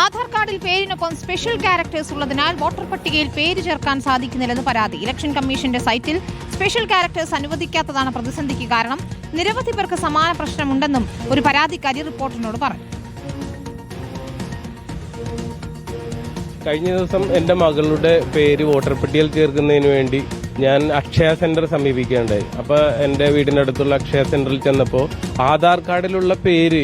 ആധാർ കാർഡിൽ പേരിനൊപ്പം special characters ഉള്ളതിനാൽ വോട്ടർ പട്ടികയിൽ പേര് ചേർക്കാൻ സാധിക്കുന്നില്ലെന്ന് പരാതി. ഇലക്ഷൻ കമ്മീഷന്റെ സൈറ്റിൽ സ്പെഷ്യൽ ക്യാരക്ടേഴ്സ് അനുവദിക്കാത്തതാണ് പ്രതിസന്ധിക്ക് കാരണം. നിരവധി പേർക്ക് സമാന പ്രശ്നമുണ്ടെന്നും ഒരു പരാതിക്കാരി റിപ്പോർട്ടറിനോട് പറഞ്ഞു. കഴിഞ്ഞ ദിവസം എന്റെ മകളുടെ പേര് വോട്ടർ പട്ടികയിൽ ചേർക്കുന്നതിന് വേണ്ടി ഞാൻ അക്ഷയ സെന്റർ സമീപിക്കുകയുണ്ടായി. അപ്പോൾ എന്റെ വീടിനടുത്തുള്ള അക്ഷയ സെന്ററിൽ ചെന്നപ്പോൾ ആധാർ കാർഡിലുള്ള പേര്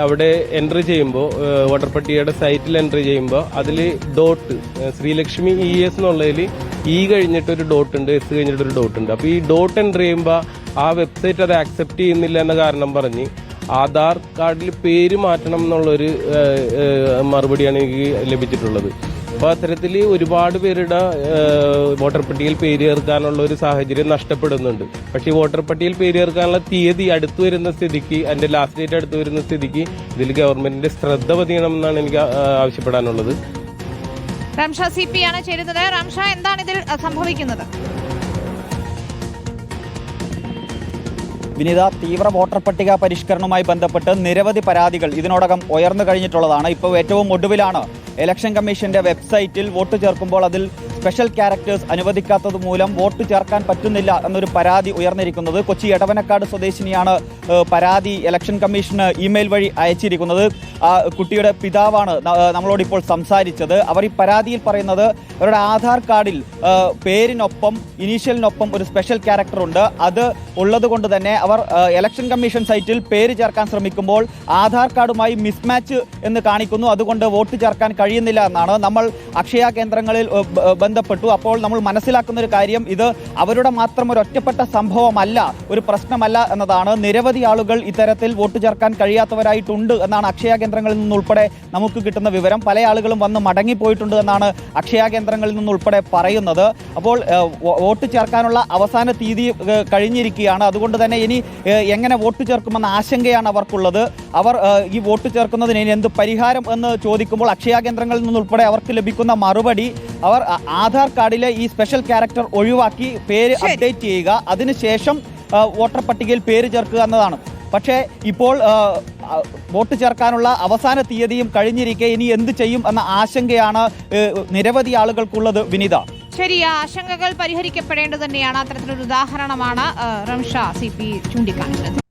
അവിടെ എൻട്രി ചെയ്യുമ്പോൾ ഏഹ്, സൈറ്റിൽ എൻട്രി ചെയ്യുമ്പോൾ അതിൽ ഡോട്ട് ശ്രീലക്ഷ്മി ഇ എസ് എന്നുള്ളതിൽ ഇ കഴിഞ്ഞിട്ടൊരു ഡോട്ട് ഉണ്ട് എസ് കഴിഞ്ഞിട്ടൊരു ഡോട്ട് ഉണ്ട്. അപ്പോൾ ഈ ഡോട്ട് എൻട്രി ചെയ്യുമ്പോൾ ആ വെബ്സൈറ്റ് അത് ആക്സെപ്റ്റ് ചെയ്യുന്നില്ല എന്ന കാരണം പറഞ്ഞ് ആധാർ കാർഡിൽ പേര് മാറ്റണം എന്നുള്ളൊരു മറുപടിയാണ് എനിക്ക് ലഭിച്ചിട്ടുള്ളത്. അപ്പോൾ അത്തരത്തിൽ ഒരുപാട് പേരുടെ വോട്ടർ പട്ടികയിൽ പേര് ചേർക്കാനുള്ള ഒരു സാഹചര്യം നഷ്ടപ്പെടുന്നുണ്ട്. പക്ഷേ ഈ വോട്ടർ പട്ടികയിൽ പേര് ചേർക്കാനുള്ള തീയതി അടുത്തു വരുന്ന സ്ഥിതിക്ക് അതിന്റെ ലാസ്റ്റ് ഡേറ്റ് അടുത്തു വരുന്ന സ്ഥിതിക്ക് ഇതിൽ ഗവൺമെന്റിന്റെ ശ്രദ്ധ പതിയണം എന്നാണ് എനിക്ക് ആവശ്യപ്പെടാനുള്ളത്. റംഷ സി പി ആണ് ചേരുന്നത്. റംഷ എന്താണ് ഇതിൽ സംഭവിക്കുന്നത്? വിനിത തീവ്ര വോട്ടർ പട്ടിക പരിഷ്കരണവുമായി ബന്ധപ്പെട്ട് നിരവധി പരാതികൾ ഇതിനോടകം ഉയർന്നു കഴിഞ്ഞിട്ടുള്ളതാണ്. ഇപ്പോൾ ഏറ്റവും ഒടുവിലാണ് ഇലക്ഷൻ കമ്മീഷന്റെ വെബ്സൈറ്റിൽ വോട്ട് ചേർക്കുമ്പോൾ അതിൽ സ്പെഷ്യൽ ക്യാരക്ടേഴ്സ് അനുവദിക്കാത്തത് മൂലം വോട്ട് ചേർക്കാൻ പറ്റുന്നില്ല എന്നൊരു പരാതി ഉയർന്നിരിക്കുന്നത്. കൊച്ചി എടവനക്കാട് സ്വദേശിനിയാണ് പരാതി ഇലക്ഷൻ കമ്മീഷന് ഇമെയിൽ വഴി അയച്ചിരിക്കുന്നത്. കുട്ടിയുടെ പിതാവാണ് നമ്മളോടിപ്പോൾ സംസാരിച്ചത്. അവർ ഈ പരാതിയിൽ പറയുന്നത് അവരുടെ ആധാർ കാർഡിൽ പേരിനൊപ്പം ഇനീഷ്യലിനൊപ്പം ഒരു സ്പെഷ്യൽ ക്യാരക്ടർ ഉണ്ട്. അത് ഉള്ളത് കൊണ്ട് തന്നെ അവർ ഇലക്ഷൻ കമ്മീഷൻ സൈറ്റിൽ പേര് ചേർക്കാൻ ശ്രമിക്കുമ്പോൾ ആധാർ കാർഡുമായി മിസ്മാച്ച് എന്ന് കാണിക്കുന്നു. അതുകൊണ്ട് വോട്ട് ചേർക്കാൻ കഴിയുന്നില്ല എന്നാണ് നമ്മൾ അക്ഷയ കേന്ദ്രങ്ങളിൽ ബന്ധപ്പെട്ടു. അപ്പോൾ നമ്മൾ മനസ്സിലാക്കുന്ന ഒരു കാര്യം ഇത് അവരുടെ മാത്രം ഒരു ഒറ്റപ്പെട്ട സംഭവമല്ല ഒരു പ്രശ്നമല്ല എന്നതാണ്. നിരവധി ആളുകൾ ഇത്തരത്തിൽ വോട്ട് ചേർക്കാൻ കഴിയാത്തവരായിട്ടുണ്ട് എന്നാണ് അക്ഷയ കേന്ദ്രങ്ങളിൽ നിന്നുൾപ്പെടെ നമുക്ക് കിട്ടുന്ന വിവരം. പല ആളുകളും വന്ന് മടങ്ങിപ്പോയിട്ടുണ്ട് എന്നാണ് അക്ഷയ കേന്ദ്രങ്ങളിൽ നിന്നുൾപ്പെടെ പറയുന്നത്. അപ്പോൾ വോട്ട് ചേർക്കാനുള്ള അവസാന തീയതി കഴിഞ്ഞിരിക്കുകയാണ്. അതുകൊണ്ട് തന്നെ ഇനി എങ്ങനെ വോട്ട് ചേർക്കുമെന്ന ആശങ്കയാണ് അവർക്കുള്ളത്. അവർ ഈ വോട്ട് ചേർക്കുന്നതിന് ഇനി എന്ത് പരിഹാരം എന്ന് ചോദിക്കുമ്പോൾ അക്ഷയ കേന്ദ്രങ്ങളിൽ നിന്നുൾപ്പെടെ അവർക്ക് ലഭിക്കുന്ന മറുപടി അവർ ആധാർ കാർഡിലെ ഈ സ്പെഷ്യൽ ക്യാരക്ടർ ഒഴിവാക്കി പേര് അപ്ഡേറ്റ് ചെയ്യുക. അതിനുശേഷം വോട്ടർ പട്ടികയിൽ പേര് ചേർക്കുക എന്നതാണ്. പക്ഷേ ഇപ്പോൾ വോട്ട് ചേർക്കാനുള്ള അവസാന തീയതിയും കഴിഞ്ഞിരിക്കെ ഇനി എന്ത് ചെയ്യും എന്ന ആശങ്കയാണ് നിരവധി ആളുകൾക്കുള്ളത് വിനിത. ശരി ആശങ്കകൾ പരിഹരിക്കപ്പെടേണ്ടത് തന്നെയാണ്. അത്തരത്തിലൊരു ഉദാഹരണമാണ് റംഷ സി പി ചൂണ്ടിക്കാണിച്ചത്.